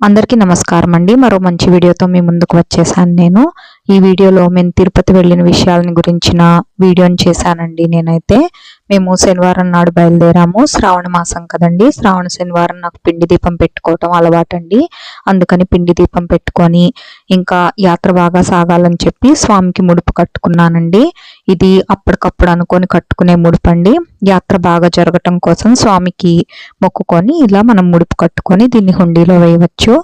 అందరికీ నమస్కారం అండి మరో మంచి వీడియోతో మీ ముందుకు వచ్చేసాను నేను. ఈ వీడియోలో మేము తిరుపతి వెళ్ళిన విషయాలని గురించిన వీడియోని చేశానండి నేనైతే. మేము శనివారం నాడు బయలుదేరాము. శ్రావణ మాసం కదండి. శ్రావణ శనివారం నాకు పిండి దీపం పెట్టుకోవటం అలవాటండి. అందుకని పిండి దీపం పెట్టుకొని ఇంకా యాత్ర బాగా సాగాలని చెప్పి స్వామికి ముడుపు కట్టుకున్నానండి. ఇది అప్పటికప్పుడు అనుకొని కట్టుకునే ముడుపు అండి యాత్ర బాగా జరగటం కోసం స్వామికి మొక్కుకొని ఇలా మనం ముడుపు కట్టుకొని దీన్ని హుండీలో వేయవచ్చు.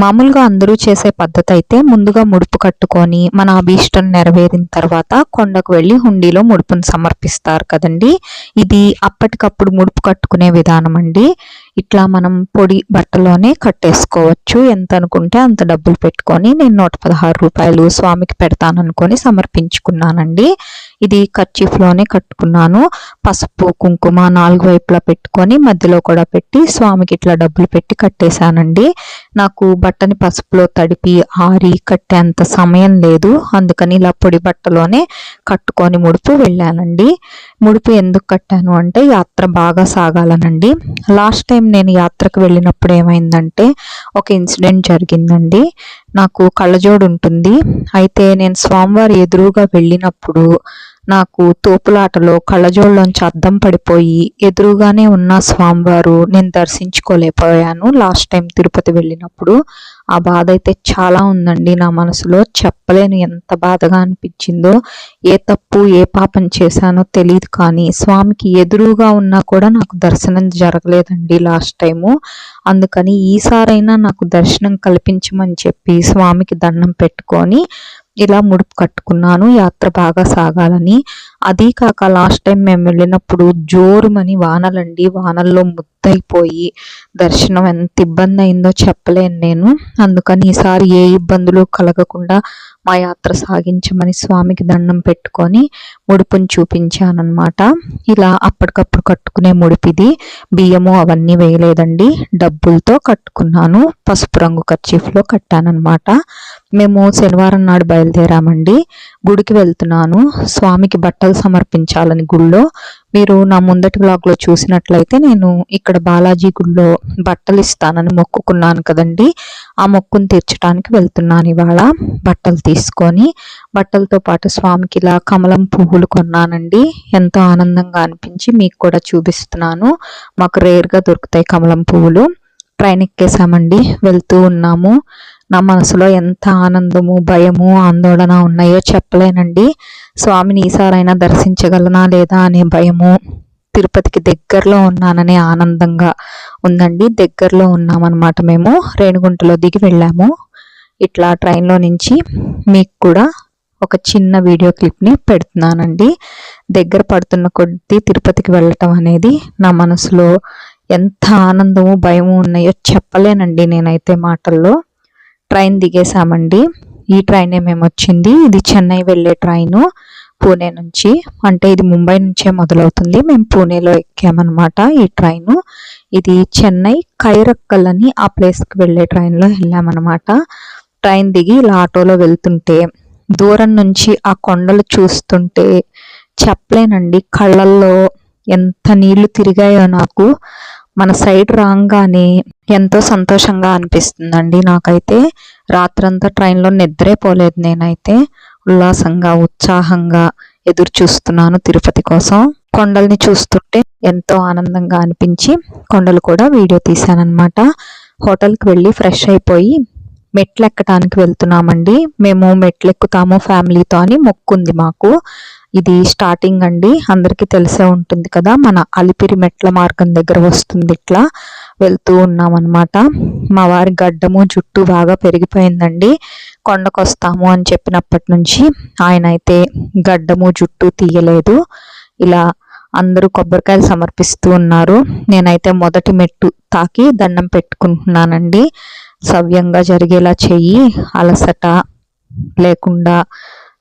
మామూలుగా అందరూ చేసే పద్ధతి అయితే ముందుగా ముడుపు కట్టుకొని మన అభీష్టం నెరవేరిన తర్వాత కొండకు వెళ్ళి హుండీలో ముడుపును సమర్పిస్తారు కదండి. ఇది అప్పటికప్పుడు ముడుపు కట్టుకునే విధానం అండి. ఇట్లా మనం పొడి బట్టలోనే కట్టేసుకోవచ్చు. ఎంత అనుకుంటే అంత డబ్బులు పెట్టుకొని నేను నూట పదహారు రూపాయలు స్వామికి పెడతాననుకొని సమర్పించుకున్నానండి. ఇది కర్చీఫ్లోనే కట్టుకున్నాను. పసుపు కుంకుమ నాలుగు వైపులా పెట్టుకొని మధ్యలో కూడా పెట్టి స్వామికి ఇట్లా డబ్బులు పెట్టి కట్టేశానండి. నాకు బట్టని పసుపులో తడిపి ఆరి కట్టేంత సమయం లేదు. అందుకని ఇలా పొడి బట్టలోనే కట్టుకొని ముడుపు వెళ్ళానండి. ముడుపు ఎందుకు కట్టాను అంటే యాత్ర బాగా సాగాలనండి. లాస్ట్ టైం నేను యాత్రకు వెళ్ళినప్పుడు ఏమైందంటే ఒక ఇన్సిడెంట్ జరిగిందండి. నాకు కళ్ళజోడు ఉంటుంది. అయితే నేను స్వామివారి ఎదురుగా వెళ్ళినప్పుడు నాకు తోపులాటలో కళ్ళజోళ్ళలోంచి అద్దం పడిపోయి ఎదురుగానే ఉన్న స్వామివారు నేను దర్శించుకోలేకపోయాను. లాస్ట్ టైం తిరుపతి వెళ్ళినప్పుడు ఆ బాధ అయితే చాలా ఉందండి నా మనసులో. చెప్పలేను ఎంత బాధగా అనిపించిందో ఏ తప్పు ఏ పాపం చేశానో తెలియదు కానీ స్వామికి ఎదురుగా ఉన్నా కూడా నాకు దర్శనం జరగలేదండి లాస్ట్ టైము. అందుకని ఈసారైనా నాకు దర్శనం కల్పించమని చెప్పి స్వామికి దండం పెట్టుకొని ఇలా ముడుపు కట్టుకున్నాను. యాత్ర బాగా సాగాలని అదీ కాక లాస్ట్ టైం మేము వెళ్ళినప్పుడు జోరుమని వానలండి. వానల్లో ముద్దయిపోయి దర్శనం ఎంత ఇబ్బంది అయిందో చెప్పలేను నేను. అందుకని ఈసారి ఏ ఇబ్బందులు కలగకుండా మా యాత్ర సాగించమని స్వామికి దండం పెట్టుకొని ముడుపుని చూపించానమాట ఇలా అప్పటికప్పుడు కట్టుకునే ముడిపిది బియ్యము అవన్నీ వేయలేదండి. డబ్బులతో కట్టుకున్నాను. పసుపు రంగు కర్చీఫ్లో కట్టానమాట మేము శనివారం నాడు బయలుదేరామండి. గుడికి వెళ్తున్నాను. స్వామికి బట్టలు సమర్పించాలని గుళ్ళో. మీరు నా ముందటి బ్లాగ్లో చూసినట్లయితే నేను ఇక్కడ బాలాజీ గుళ్ళో బట్టలు ఇస్తానని మొక్కుకున్నాను కదండి. ఆ మొక్కును తీర్చడానికి వెళ్తున్నాను ఇవాళ. బట్టలు తీసుకొని బట్టలతో పాటు స్వామికి ఇలా కమలం పువ్వులు కొన్నానండి. ఎంతో ఆనందంగా అనిపించి మీకు కూడా చూపిస్తున్నాను. మాకు రేర్గా దొరుకుతాయి కమలం పువ్వులు. ట్రైన్ ఎక్కేసామండి. వెళ్తూ ఉన్నాము. నా మనసులో ఎంత ఆనందము భయము ఆందోళన ఉన్నాయో చెప్పలేనండి. స్వామిని ఈసారైనా దర్శించగలనా లేదా అనే భయము తిరుపతికి దగ్గరలో ఉన్నాననే ఆనందంగా ఉందండి. దగ్గరలో ఉన్నామన్నమాట మేము. రేణుగుంటలో దిగి వెళ్ళాము. ఇట్లా ట్రైన్లో నుంచి మీకు కూడా ఒక చిన్న వీడియో క్లిప్ని పెడుతున్నానండి. దగ్గర పడుతున్న కొద్దీ తిరుపతికి వెళ్ళటం అనేది నా మనసులో ఎంత ఆనందము భయము ఉన్నాయో చెప్పలేనండి నేనైతే మాటల్లో. ట్రైన్ దిగేసామండి ఈ ట్రైనే మేము వచ్చింది ఇది చెన్నై వెళ్ళే ట్రైను పూణే నుంచి. అంటే ఇది ముంబై నుంచే మొదలవుతుంది. మేము పూణేలో ఎక్కామన్నమాట ఈ ట్రైను. ఇది చెన్నై కైరక్కల్ అని ఆ ప్లేస్కి వెళ్ళే ట్రైన్లో వెళ్ళామన్నమాట. ట్రైన్ దిగి ఇలా ఆటోలో వెళ్తుంటే దూరం నుంచి ఆ కొండలు చూస్తుంటే చెప్పలేనండి. కళ్ళల్లో ఎంత నీళ్ళు తిరిగాయో నాకు. మన సైడ్ రాగానే ఎంతో సంతోషంగా అనిపిస్తుందండి నాకైతే. రాత్రంతా ట్రైన్లో నిద్రే పోలేదు నేనైతే. ఉల్లాసంగా ఉత్సాహంగా ఎదురు చూస్తున్నాను తిరుపతి కోసం. కొండల్ని చూస్తుంటే ఎంతో ఆనందంగా అనిపించి కొండలు కూడా వీడియో తీశానమాట హోటల్కి వెళ్ళి ఫ్రెష్ అయిపోయి మెట్లు ఎక్కడానికి వెళ్తున్నామండి. మేము మెట్లు ఎక్కుతాము ఫ్యామిలీతో అని మొక్కుంది మాకు. ఇది స్టార్టింగ్ అండి. అందరికీ తెలిసే ఉంటుంది కదా మన అలిపిరి మెట్ల మార్గం దగ్గర వస్తుంది ఇట్లా. వెళ్తూ ఉన్నామన్నమాట. మా వారి గడ్డము జుట్టు బాగా పెరిగిపోయిందండి. కొండకొస్తాము అని చెప్పినప్పటి నుంచి ఆయన అయితే గడ్డము జుట్టు తీయలేదు. ఇలా అందరూ కొబ్బరికాయలు సమర్పిస్తూ ఉన్నారు. నేనైతే మొదటి మెట్టు తాకి దండం పెట్టుకుంటున్నానండి. సవ్యంగా జరిగేలా చెయ్యి అలసట లేకుండా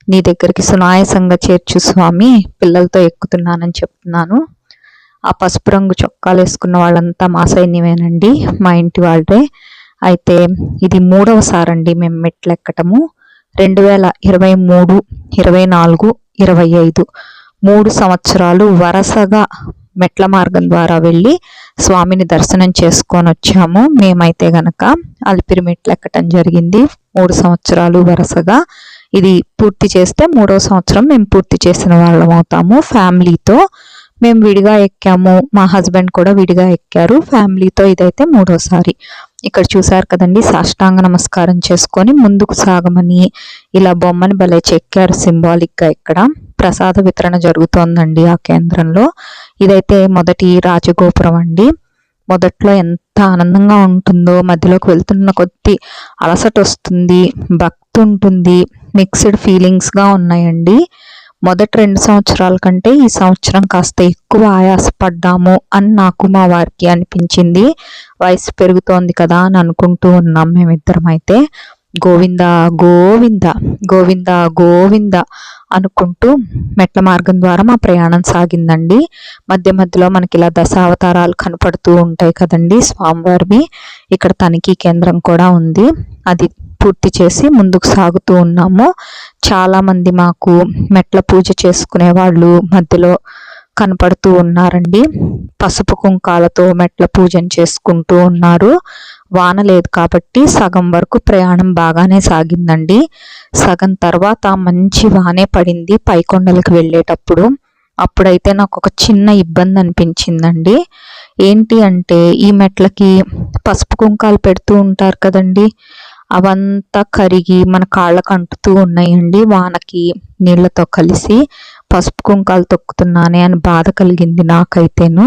నీ దగ్గరికి సునాయసంగా చేర్చు స్వామి పిల్లలతో ఎక్కుతున్నానని చెప్తున్నాను. ఆ పసుపు రంగు చొక్కాలు వేసుకున్న వాళ్ళంతా మా సైన్యమేనండి మా ఇంటి వాళ్ళే. అయితే ఇది మూడవసారి అండి మేము మెట్లు ఎక్కటము రెండు వేల ఇరవై మూడు ఇరవై నాలుగు ఇరవై ఐదు మూడు సంవత్సరాలు వరుసగా మెట్ల మార్గం ద్వారా వెళ్ళి స్వామిని దర్శనం చేసుకొని వచ్చాము. మేమైతే గనక అలిపిరి మెట్లు ఎక్కటం జరిగింది. మూడు సంవత్సరాలు వరుసగా ఇది పూర్తి చేస్తే మూడో సంవత్సరం మేము పూర్తి చేసిన వాళ్ళం అవుతాము. ఫ్యామిలీతో మేము విడిగా ఎక్కాము. మా హస్బెండ్ కూడా విడిగా ఎక్కారు. ఫ్యామిలీతో ఇదైతే మూడోసారి. ఇక్కడ చూసారు కదండి సాష్టాంగ నమస్కారం చేసుకొని ముందుకు సాగమని ఇలా బొమ్మని భలే చెక్కారు సింబాలిక్గా ఇక్కడ. ప్రసాద వితరణ జరుగుతోందండి ఆ కేంద్రంలో. ఇదైతే మొదటి రాజగోపురం అండి. మొదట్లో ఎంత ఎంత ఆనందంగా ఉంటుందో మధ్యలోకి వెళ్తున్న కొద్దీ అలసట వస్తుంది భక్తి ఉంటుంది మిక్స్డ్ ఫీలింగ్స్గా ఉన్నాయండి. మొదటి రెండు సంవత్సరాల కంటే ఈ సంవత్సరం కాస్త ఎక్కువ ఆయాసపడ్డాము అని నాకు మా వారికి అనిపించింది. వయసు పెరుగుతోంది కదా అని అనుకుంటూ ఉన్నాం మేమిద్దరం అయితే గోవింద గోవింద గోవింద గోవింద అనుకుంటూ మెట్ల మార్గం ద్వారా మా ప్రయాణం సాగిందండి. మధ్య మధ్యలో మనకి ఇలా దశావతారాలు కనపడుతూ ఉంటాయి కదండి స్వామివారివి. ఇక్కడ తనిఖీ కేంద్రం కూడా ఉంది. అది పూర్తి చేసి ముందుకు సాగుతూ ఉన్నాము. చాలామంది మాకు మెట్ల పూజ చేసుకునే వాళ్ళు మధ్యలో కనపడుతూ ఉన్నారండి. పసుపు కుంకాలతో మెట్ల పూజను చేసుకుంటూ ఉన్నారు. వాన లేదు కాబట్టి సగం వరకు ప్రయాణం బాగానే సాగిందండి. సగం తర్వాత మంచి వానే పడింది పైకొండలకు వెళ్ళేటప్పుడు. అప్పుడైతే నాకు ఒక చిన్న ఇబ్బంది అనిపించిందండి. ఏంటి అంటే ఈ మెట్లకి పసుపు కుంకాలు పెడుతూ ఉంటారు కదండి. అవంతా కరిగి మన కాళ్ళకు అంటుతూ ఉన్నాయండి. వానకి నీళ్ళతో కలిసి పసుపు కుంకాలు తొక్కుతున్నానే అని బాధ కలిగింది నాకైతేను.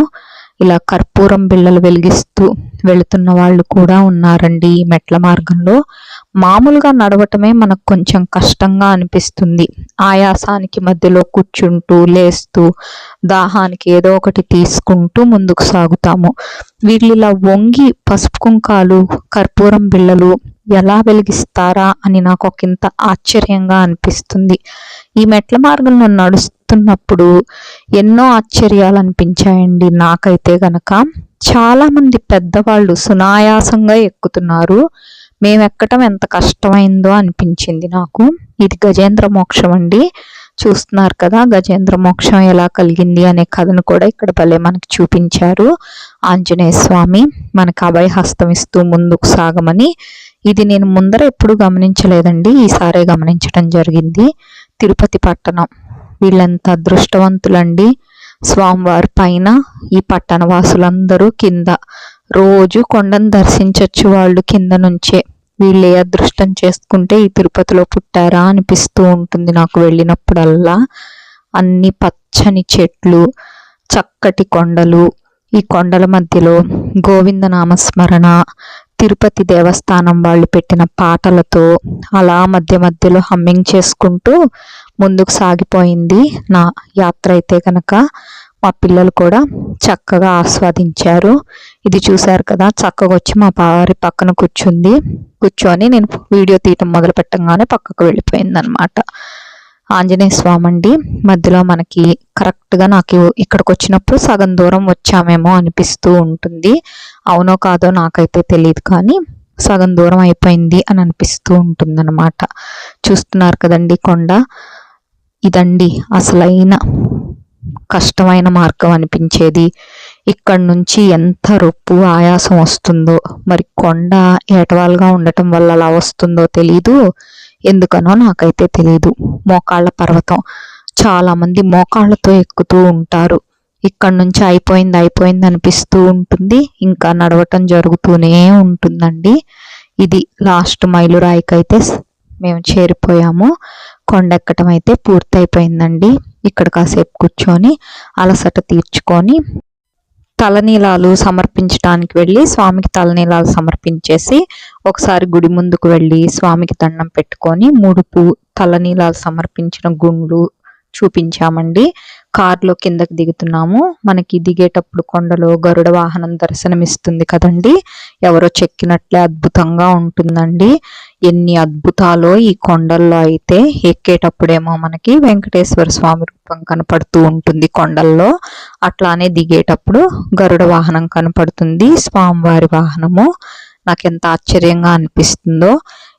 ఇలా కర్పూరం బిళ్ళలు వెలిగిస్తూ వెళుతున్న వాళ్ళు కూడా ఉన్నారండి ఈ మెట్ల మార్గంలో. మామూలుగా నడవటమే మనకు కొంచెం కష్టంగా అనిపిస్తుంది. ఆయాసానికి మధ్యలో కూర్చుంటూ లేస్తూ దాహానికి ఏదో ఒకటి తీసుకుంటూ ముందుకు సాగుతాము. వీళ్ళు ఇలా వంగి పసుపు కుంకాలు కర్పూరం బిళ్ళలు ఎలా వెలిగిస్తారా అని నాకు ఒకంత ఆశ్చర్యంగా అనిపిస్తుంది. ఈ మెట్ల మార్గంలో నడుస్తూ నడుస్తున్నప్పుడు ఎన్నో ఆశ్చర్యాలు అనిపించాయండి నాకైతే గనక. చాలామంది పెద్దవాళ్ళు సునాయాసంగా ఎక్కుతున్నారు. మేము ఎక్కటం ఎంత కష్టమైందో అనిపించింది నాకు. ఇది గజేంద్ర మోక్షం అండి. చూస్తున్నారు కదా గజేంద్ర మోక్షం ఎలా కలిగింది అనే కథను కూడా ఇక్కడ భలే మనకి చూపించారు. ఆంజనేయ స్వామి మనకు అభయహస్తం ఇస్తూ ముందుకు సాగమని. ఇది నేను ముందర ఎప్పుడు గమనించలేదండి. ఈసారే గమనించడం జరిగింది. తిరుపతి పట్టణం. వీళ్ళంత అదృష్టవంతులండి. స్వామివారి పైన ఈ పట్టణ వాసులందరూ కింద రోజు కొండను దర్శించవచ్చు వాళ్ళు కింద నుంచే. వీళ్ళు ఏ అదృష్టం చేసుకుంటే ఈ తిరుపతిలో పుట్టారా అనిపిస్తూ ఉంటుంది నాకు వెళ్ళినప్పుడల్లా. అన్ని పచ్చని చెట్లు చక్కటి కొండలు ఈ కొండల మధ్యలో గోవింద నామస్మరణ తిరుపతి దేవస్థానం వాళ్ళు పెట్టిన పాటలతో అలా మధ్య మధ్యలో హమ్మింగ్ చేసుకుంటూ ముందుకు సాగిపోయింది. నా యాత్ర అయితే కనుక మా పిల్లలు కూడా చక్కగా ఆస్వాదించారు. ఇది చూశారు కదా చక్కగా వచ్చి మా వారి పక్కన కూర్చుంది. కూర్చొని నేను వీడియో తీయటం మొదలు పెట్టగానే పక్కకు వెళ్ళిపోయింది అనమాట ఆంజనేయ స్వామి అండి మధ్యలో మనకి కరెక్ట్గా నాకు ఇక్కడికి వచ్చినప్పుడు సగం దూరం వచ్చామేమో అనిపిస్తూ ఉంటుంది. అవునో కాదో నాకైతే తెలియదు కానీ సగం దూరం అయిపోయింది అని అనిపిస్తూ ఉంటుందన్నమాట. చూస్తున్నారు కదండి కొండ. ఇదండి అసలైన కష్టమైన మార్గం అనిపించేది. ఇక్కడ నుంచి ఎంత రొప్పు ఆయాసం వస్తుందో మరి కొండ ఏటవాలుగా ఉండటం వల్ల అలా వస్తుందో తెలీదు. ఎందుకనో నాకైతే తెలియదు మోకాళ్ళ పర్వతం. చాలామంది మోకాళ్ళతో ఎక్కుతూ ఉంటారు. ఇక్కడ నుంచి అయిపోయింది అయిపోయింది అనిపిస్తూ ఉంటుంది. ఇంకా నడవటం జరుగుతూనే ఉంటుందండి. ఇది లాస్ట్ మైలురాయికైతే మేము చేరిపోయాము. కొండెక్కటం అయితే పూర్తయిపోయిందండి. ఇక్కడ కాసేపు కూర్చొని అలసట తీర్చుకొని తలనీలాలు సమర్పించడానికి వెళ్ళి స్వామికి తలనీలాలు సమర్పించేసి ఒకసారి గుడి ముందుకు వెళ్ళి స్వామికి దండం పెట్టుకొని ముడుపు తలనీలాలు సమర్పించిన గుండ్లు చూపించామండి. కార్లో కిందకి దిగుతున్నాము. మనకి దిగేటప్పుడు కొండలో గరుడ వాహనం దర్శనమిస్తుంది కదండి. ఎవరో చెక్కినట్లే అద్భుతంగా ఉంటుందండి. ఎన్ని అద్భుతాలో ఈ కొండల్లో అయితే ఎక్కేటప్పుడేమో మనకి వెంకటేశ్వర స్వామి రూపం కనపడుతూ ఉంటుంది కొండల్లో. అట్లానే దిగేటప్పుడు గరుడ వాహనం కనపడుతుంది. స్వామివారి వాహనము. నాకు ఎంత ఆశ్చర్యంగా అనిపిస్తుందో.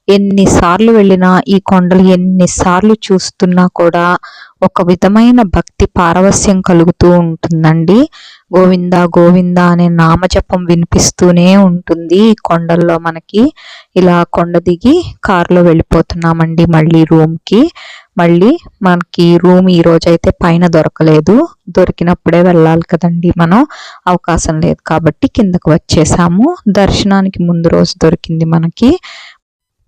ఎన్నిసార్లు వెళ్ళినా ఈ కొండలు ఎన్నిసార్లు చూస్తున్నా కూడా ఒక విధమైన భక్తి పారవస్యం కలుగుతూ ఉంటుందండి. గోవింద గోవింద అనే నామజపం వినిపిస్తూనే ఉంటుంది ఈ కొండల్లో మనకి. ఇలా కొండ దిగి కారులో వెళ్ళిపోతున్నామండి మళ్ళీ రూమ్కి. మళ్ళీ మనకి రూమ్ ఈ రోజైతే పైన దొరకలేదు. దొరికినప్పుడే వెళ్ళాలి కదండి మనం. అవకాశం లేదు కాబట్టి కిందకు వచ్చేసాము. దర్శనానికి ముందు రోజు దొరికింది మనకి.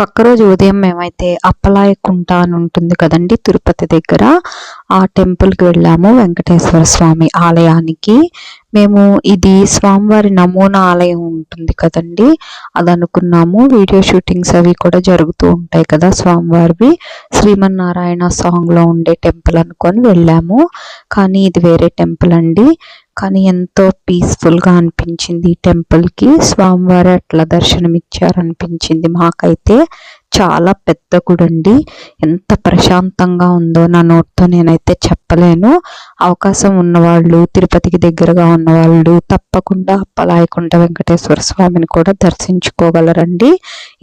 పక్క రోజు ఉదయం మేమైతే అప్పలాయ కుంట అని ఉంటుంది కదండి తిరుపతి దగ్గర. ఆ టెంపుల్కి వెళ్ళాము వెంకటేశ్వర స్వామి ఆలయానికి. మేము ఇది స్వామివారి నమూనా ఆలయం ఉంటుంది కదండి అది అనుకున్నాము. వీడియో షూటింగ్స్ అవి కూడా జరుగుతూ ఉంటాయి కదా స్వామివారివి. శ్రీమన్నారాయణ సాంగ్లో ఉండే టెంపుల్ అనుకొని వెళ్ళాము. కానీ ఇది వేరే టెంపుల్ అండి. కానీ ఎంతో పీస్ఫుల్గా అనిపించింది ఈ టెంపుల్కి. స్వామివారు అట్లా దర్శనం ఇచ్చారనిపించింది అయితే చాలా పెద్ద గుడండి. ఎంత ప్రశాంతంగా ఉందో నా నోట్తో నేనైతే చెప్పలేను. అవకాశం ఉన్నవాళ్ళు తిరుపతికి దగ్గరగా ఉన్నవాళ్ళు తప్పకుండా అప్పలాయకుంట వెంకటేశ్వర స్వామిని కూడా దర్శించుకోగలరండి.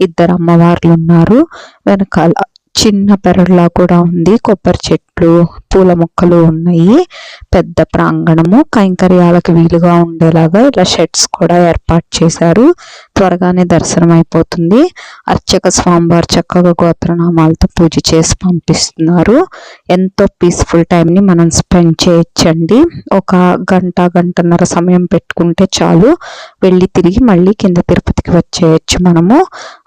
ఇద్దరు అమ్మవార్లు ఉన్నారు వెనకాల చిన్న పెరడులా కూడా ఉంది. కొబ్బరి చెట్లు పూల మొక్కలు ఉన్నాయి. పెద్ద ప్రాంగణము కైంకర్యాలకు వీలుగా ఉండేలాగా ఇలా షెడ్స్ కూడా ఏర్పాటు చేశారు. త్వరగానే దర్శనం అయిపోతుంది. అర్చక స్వామివారు చక్కగా గోత్రనామాలతో పూజ చేసి పంపిస్తున్నారు. ఎంతో పీస్ఫుల్ టైంని మనం స్పెండ్ చేయొచ్చండి. ఒక గంట గంటన్నర సమయం పెట్టుకుంటే చాలు. వెళ్ళి తిరిగి మళ్ళీ కింద తిరుపతికి వచ్చేయచ్చు మనము.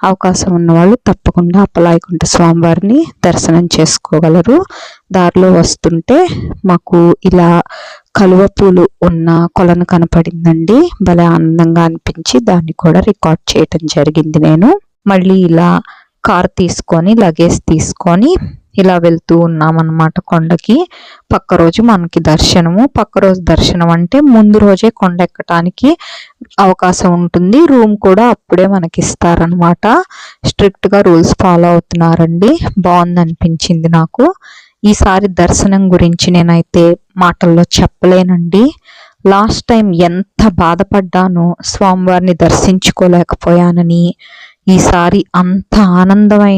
అవకాశం ఉన్నవాళ్ళు తప్పకుండా అప్పలాయకుంట స్వామివారిని దర్శనం చేసుకోగలరు. దారిలో వస్తుంటే మాకు ఇలా కలువ పూలు ఉన్న కొలను కనపడిందండి. భలే ఆనందంగా అనిపించి దాన్ని కూడా రికార్డ్ చేయటం జరిగింది నేను. మళ్ళీ ఇలా కార్ తీసుకొని లగేజ్ తీసుకొని ఇలా వెళ్తూ ఉన్నామన్నమాట కొండకి. పక్క రోజు మనకి దర్శనము. పక్క రోజు దర్శనం అంటే ముందు రోజే కొండ ఎక్కటానికి అవకాశం ఉంటుంది. రూమ్ కూడా అప్పుడే మనకి ఇస్తారనమాట స్ట్రిక్ట్గా రూల్స్ ఫాలో అవుతున్నారండి. బాగుంది అనిపించింది నాకు. ఈసారి దర్శనం గురించి నేనైతే మాటల్లో చెప్పలేనండి. లాస్ట్ టైం ఎంత బాధపడ్డానో స్వామివారిని దర్శించుకోలేకపోయానని ఈసారి అంత ఆనందమై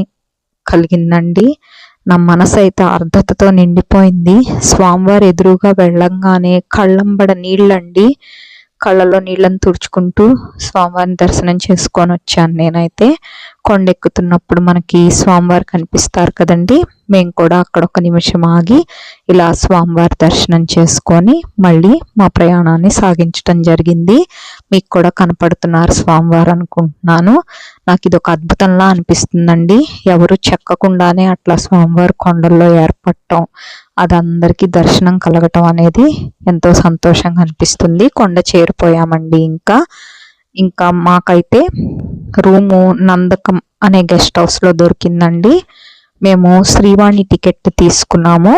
కలిగిందండి. నా మనసు అయితే అర్ధతతో నిండిపోయింది. స్వామివారి ఎదురుగా వెళ్ళంగానే కళ్ళంబడ నీళ్ళండి. కళ్ళలో నీళ్ళని తుడుచుకుంటూ స్వామివారిని దర్శనం చేసుకొని వచ్చాను నేనైతే. కొండెక్కుతున్నప్పుడు మనకి స్వామివారు కనిపిస్తారు కదండి. మేము కూడా అక్కడ ఒక నిమిషం ఆగి ఇలా స్వామివారి దర్శనం చేసుకొని మళ్ళీ మా ప్రయాణాన్ని సాగించడం జరిగింది. మీకు కూడా కనపడుతున్నారు స్వామివారు అనుకుంటున్నాను. నాకు ఇది ఒక అద్భుతంలా అనిపిస్తుందండి. ఎవరు చెక్కకుండానే అట్లా స్వామివారి కొండల్లో ఏర్పడటం. అది అందరికీ దర్శనం కలగటం అనేది ఎంతో సంతోషంగా అనిపిస్తుంది. కొండ చేరిపోయామండి ఇంకా. ఇంకా మాకైతే రూము నందకం అనే గెస్ట్ హౌస్లో దొరికిందండి. మేము శ్రీవాణి టికెట్ తీసుకున్నాము.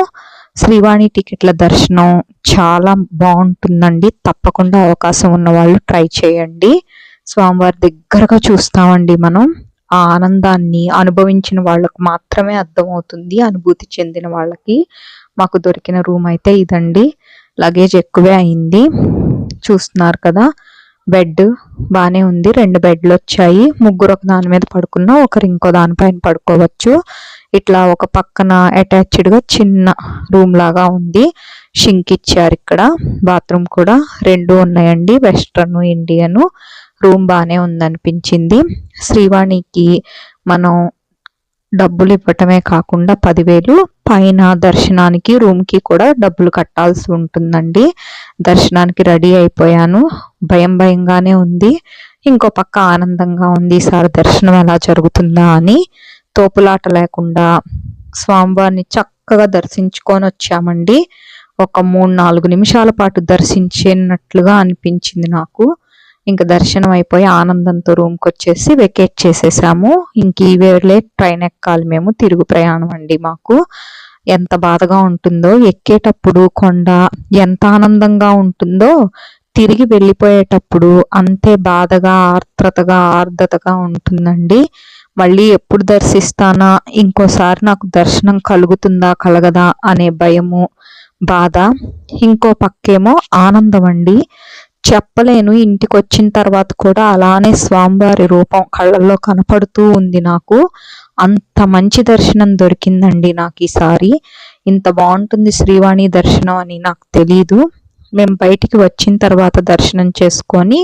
శ్రీవాణి టికెట్ల దర్శనం చాలా బాగుంటుందండి. తప్పకుండా అవకాశం ఉన్న వాళ్ళు ట్రై చేయండి. స్వామివారి దగ్గరగా చూస్తామండి మనం. ఆ ఆనందాన్ని అనుభవించిన వాళ్ళకు మాత్రమే అర్థమవుతుంది అనుభూతి చెందిన వాళ్ళకి. మాకు దొరికిన రూమ్ అయితే ఇదండి. లగేజ్ ఎక్కువే అయింది. చూస్తున్నారు కదా బెడ్ బాగానే ఉంది. రెండు బెడ్లు వచ్చాయి. ముగ్గురు ఒక దాని మీద పడుకున్నా ఒకరు ఇంకో దానిపైన పడుకోవచ్చు. ఇట్లా ఒక పక్కన అటాచ్డ్గా చిన్న రూమ్ లాగా ఉంది. షింక్ ఇచ్చారు ఇక్కడ. బాత్రూమ్ కూడా రెండు ఉన్నాయండి. Western Indian. రూమ్ బాగానే ఉందనిపించింది. శ్రీవాణికి మనం డబ్బులు ఇవ్వటమే కాకుండా పదివేలు పైన దర్శనానికి రూమ్కి కూడా డబ్బులు కట్టాల్సి ఉంటుందండి. దర్శనానికి రెడీ అయిపోయాను. భయం భయంగానే ఉంది. ఇంకో పక్క ఆనందంగా ఉంది. ఈసారి దర్శనం ఎలా జరుగుతుందా అని తోపులాట లేకుండా స్వామివారిని చక్కగా దర్శించుకొని వచ్చామండి. ఒక మూడు నాలుగు నిమిషాల పాటు దర్శించినట్లుగా అనిపించింది నాకు. ఇంకా దర్శనం అయిపోయి ఆనందంతో రూమ్కి వచ్చేసి వెకేట్ చేసేసాము. ఇంక ఈ వేళలే ట్రైన్ ఎక్కాలి మేము తిరుగు ప్రయాణం అండి మాకు. ఎంత బాధగా ఉంటుందో ఎక్కేటప్పుడు కొండ ఎంత ఆనందంగా ఉంటుందో తిరిగి వెళ్ళిపోయేటప్పుడు అంతే బాధగా ఆర్ద్రతగా ఆర్ద్రతగా ఉంటుందండి. మళ్ళీ ఎప్పుడు దర్శిస్తానా ఇంకోసారి నాకు దర్శనం కలుగుతుందా కలగదా అనే భయము బాధ. ఇంకో పక్కేమో ఆనందం అండి. చెప్పలేను. ఇంటికి వచ్చిన తర్వాత కూడా అలానే స్వామివారి రూపం కళ్ళల్లో కనపడుతూ ఉంది నాకు. అంత మంచి దర్శనం దొరికిందండి నాకు ఈసారి. ఇంత బాగుంటుంది శ్రీవాణి దర్శనం అని నాకు తెలీదు. మేము బయటికి వచ్చిన తర్వాత దర్శనం చేసుకొని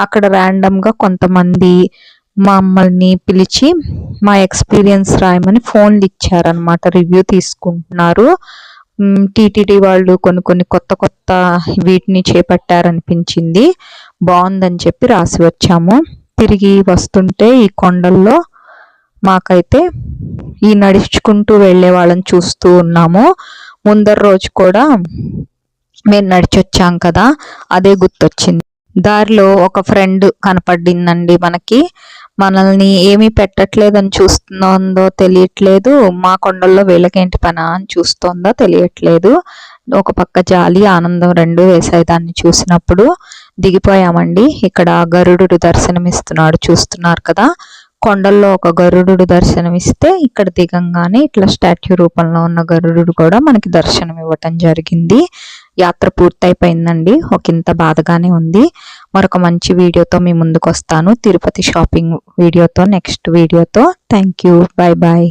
అక్కడ ర్యాండమ్గా కొంతమంది మమ్మల్ని పిలిచి మా ఎక్స్పీరియన్స్ రాయమని ఫోన్లు ఇచ్చారనమాట రివ్యూ తీసుకుంటున్నారు. టీటీడీ వాళ్ళు కొన్ని కొన్ని కొత్త కొత్త వీటిని చేపట్టారనిపించింది. బాగుందని చెప్పి రాసి వచ్చాము. తిరిగి వస్తుంటే ఈ కొండల్లో మాకైతే ఈ నడుచుకుంటూ వెళ్ళే వాళ్ళని చూస్తూ ఉన్నాము. ముందర రోజు కూడా మేము నడిచొచ్చాం కదా అదే గుర్తొచ్చింది. దారిలో ఒక ఫ్రెండ్ కనపడిందండి మనకి. మనల్ని ఏమీ పెట్టట్లేదని చూస్తుందో తెలియట్లేదు. మా కొండల్లో వీళ్ళకేంటి పని అని చూస్తోందో తెలియట్లేదు. ఒక పక్క జాలి ఆనందం రెండు వేసాయి దాన్ని చూసినప్పుడు. దిగిపోయామండి. ఇక్కడ గరుడు దర్శనమిస్తున్నాడు చూస్తున్నారు కదా. కొండల్లో ఒక గరుడు దర్శనమిస్తే ఇక్కడ దిగంగానే ఇట్లా స్టాట్యూ రూపంలో ఉన్న గరుడు కూడా మనకి దర్శనం ఇవ్వటం జరిగింది. యాత్ర పూర్తయిపోయిందండి. ఒక ఇంత బాధగానే ఉంది. మరొక మంచి వీడియోతో మీ ముందుకు వస్తాను తిరుపతి షాపింగ్ వీడియోతో నెక్స్ట్ వీడియోతో. Thank you. Bye bye